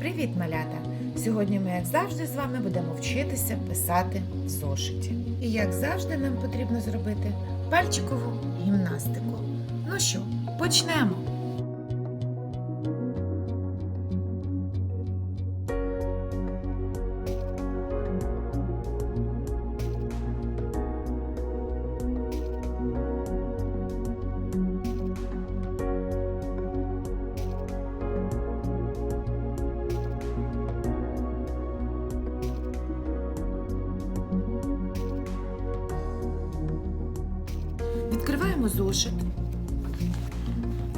Привіт, малята! Сьогодні ми, як завжди, з вами будемо вчитися писати в зошиті. І як завжди, нам потрібно зробити пальчикову гімнастику. Ну що, почнемо! Відкриваємо зошит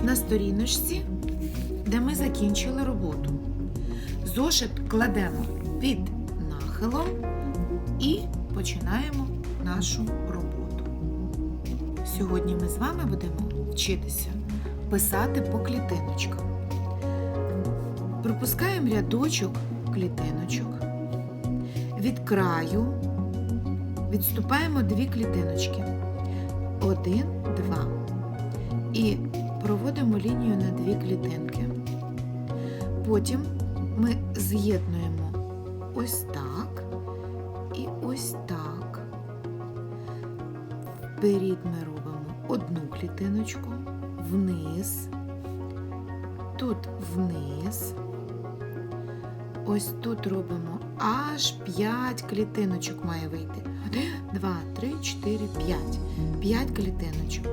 на сторіночці, де ми закінчили роботу. Зошит кладемо під нахилом і починаємо нашу роботу. Сьогодні ми з вами будемо вчитися писати по клітиночкам. Пропускаємо рядочок клітиночок. Від краю відступаємо дві клітиночки. Один, два. І проводимо лінію на дві клітинки. Потім ми з'єднуємо ось так і ось так. Вперед ми робимо одну клітиночку, вниз, тут вниз. Ось тут робимо аж 5 клітиночок має вийти. 1, 2, 3, 4, 5. 5 клітиночок.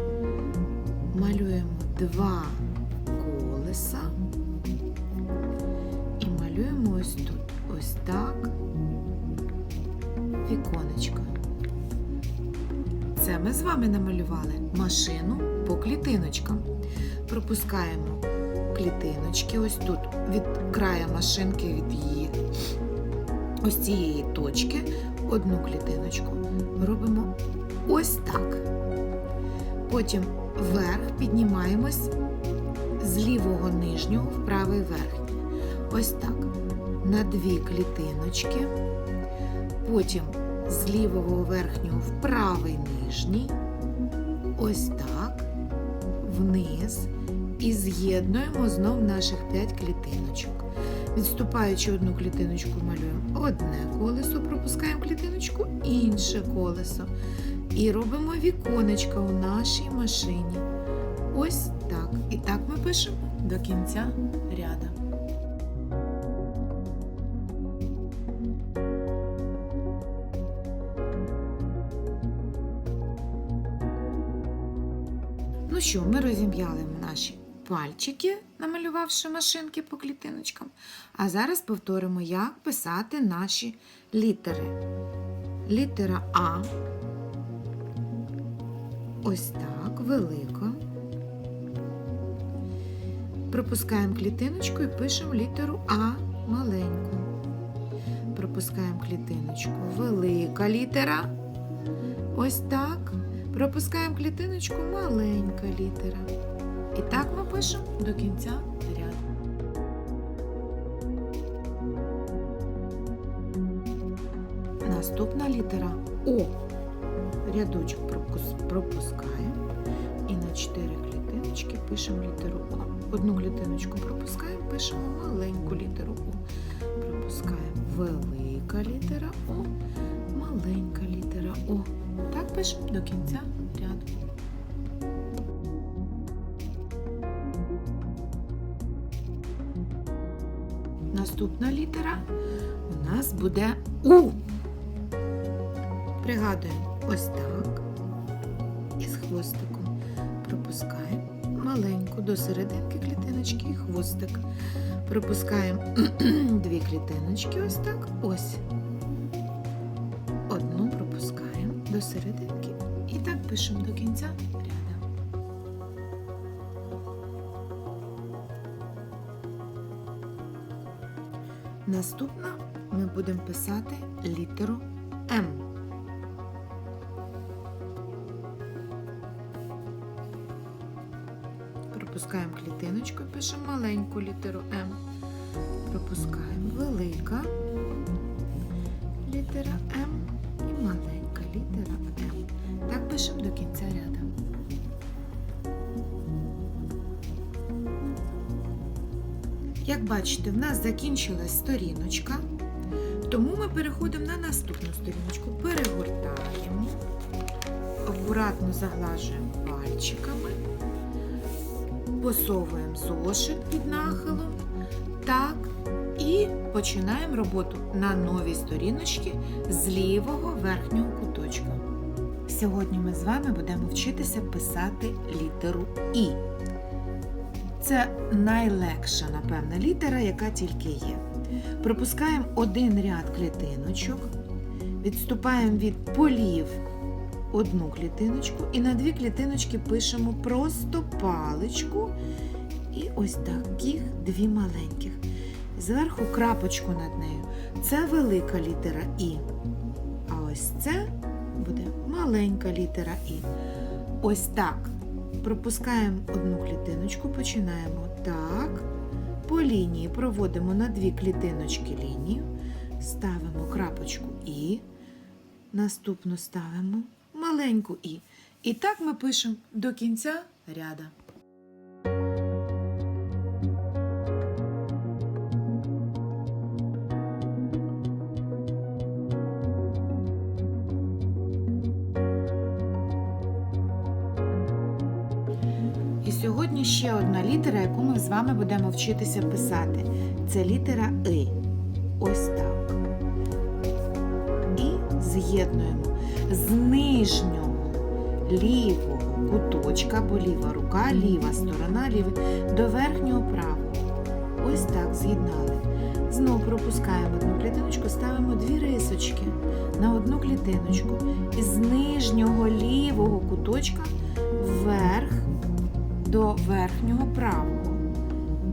Малюємо два колеса і малюємо ось тут. Ось так. Віконечко. Це ми з вами намалювали машину по клітиночкам. Пропускаємо клітиночки ось тут від края машинки від її ось цієї точки одну клітиночку робимо ось так. Потім вверх піднімаємось з лівого нижнього в правий верхній. Ось так. На дві клітиночки. Потім з лівого верхнього в правий нижній. Ось так. Вниз. І з'єднуємо знов наших 5 клітиночок. Відступаючи одну клітиночку, малюємо одне колесо, пропускаємо клітиночку, інше колесо. І робимо віконечка у нашій машині. Ось так. І так ми пишемо до кінця ряда. Ну що, ми розім'яли наші пальчики, намалювавши машинки по клітиночкам. А зараз повторимо, як писати наші літери. Літера А. Ось так, велика. Пропускаємо клітиночку і пишемо літеру А маленьку. Пропускаємо клітиночку. Велика літера. Ось так. Пропускаємо клітиночку маленька літера. І так ми пишемо до кінця ряду. Наступна літера О. Рядочок пропускаємо. І на 4 клітиночки пишемо літеру О. Одну клітиночку пропускаємо, пишемо маленьку літеру О. Пропускаємо велика літера О, маленька літера О. Так пишемо до кінця Наступна літера у нас буде У. Пригадуємо ось так. Із хвостиком пропускаємо маленьку до серединки клітиночки і хвостик. Пропускаємо дві клітиночки ось так. Ось. Одну пропускаємо до серединки. І так пишемо до кінця Наступна ми будемо писати літеру М. Пропускаємо клітиночку, пишемо маленьку літеру М. Пропускаємо велика літера М і маленька літера М. Так пишемо до кінця ряду. Як бачите, в нас закінчилась сторіночка, тому ми переходимо на наступну сторіночку, перегортаємо, акуратно заглажуємо пальчиками, посовуємо зошит під нахилом. Так, і починаємо роботу на новій сторіночці з лівого верхнього куточка. Сьогодні ми з вами будемо вчитися писати літеру І. Це найлегша, напевно, літера, яка тільки є. Пропускаємо один ряд клітиночок, відступаємо від полів одну клітиночку і на дві клітиночки пишемо просто паличку і ось таких дві маленьких. Зверху крапочку над нею. Це велика літера І. А ось це буде маленька літера І. Ось так. Пропускаємо одну клітиночку, починаємо так. По лінії проводимо на дві клітиночки лінію, ставимо крапочку І, наступну ставимо маленьку І. І так ми пишемо до кінця ряда. Сьогодні ще одна літера, яку ми з вами будемо вчитися писати. Це літера И. Ось так. І з'єднуємо з нижнього лівого куточка, бо ліва рука, ліва сторона, лівий, до верхнього правого. Ось так з'єднали. Знову пропускаємо одну клітиночку, ставимо дві рисочки на одну клітиночку. І з нижнього лівого куточка до верхнього правого.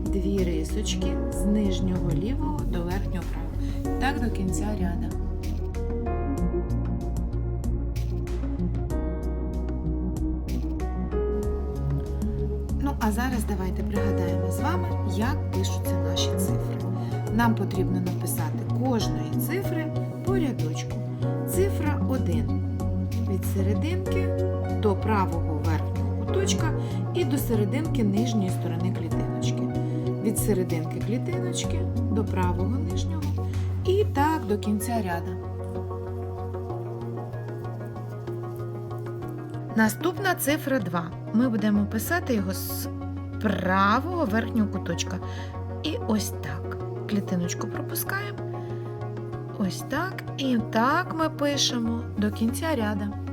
Дві рисочки з нижнього лівого до верхнього правого. Так до кінця ряда. Ну, а зараз давайте пригадаємо з вами, як пишуться наші цифри. Нам потрібно написати кожної цифри по рядочку. Цифра 1 від серединки до правого куточка і до серединки нижньої сторони клітиночки. Від серединки клітиночки до правого нижнього і так до кінця ряда. Наступна цифра 2. Ми будемо писати його з правого верхнього куточка. І ось так. Клітиночку пропускаємо. Ось так. І так ми пишемо до кінця ряда.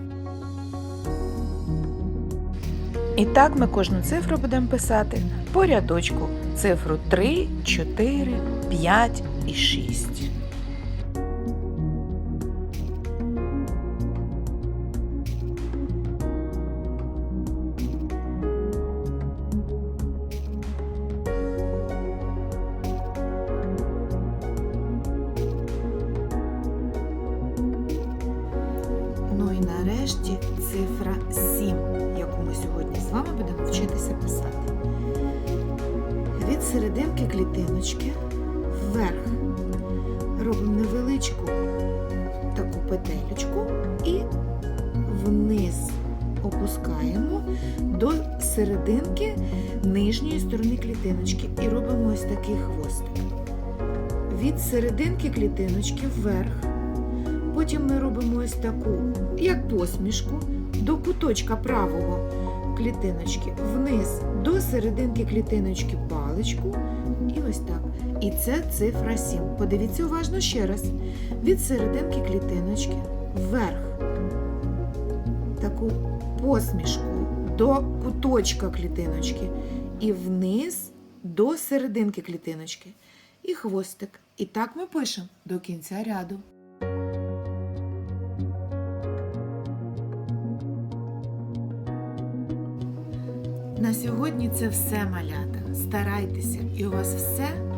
І так ми кожну цифру будемо писати по рядочку. Цифру 3, 4, 5 і 6. Нарешті цифра 7, яку ми сьогодні з вами будемо вчитися писати. Від серединки клітиночки вверх робимо невеличку таку петелечку і вниз опускаємо до серединки нижньої сторони клітиночки і робимо ось такий хвостик. Від серединки клітиночки вверх Потім ми робимо ось таку, як посмішку, до куточка правого клітиночки вниз до серединки клітиночки паличку. І ось так. І це цифра 7. Подивіться уважно ще раз. Від серединки клітиночки вверх. Таку посмішку до куточка клітиночки. І вниз до серединки клітиночки. І хвостик. І так ми пишемо до кінця ряду. Сьогодні це все малята. Старайтеся, і у вас все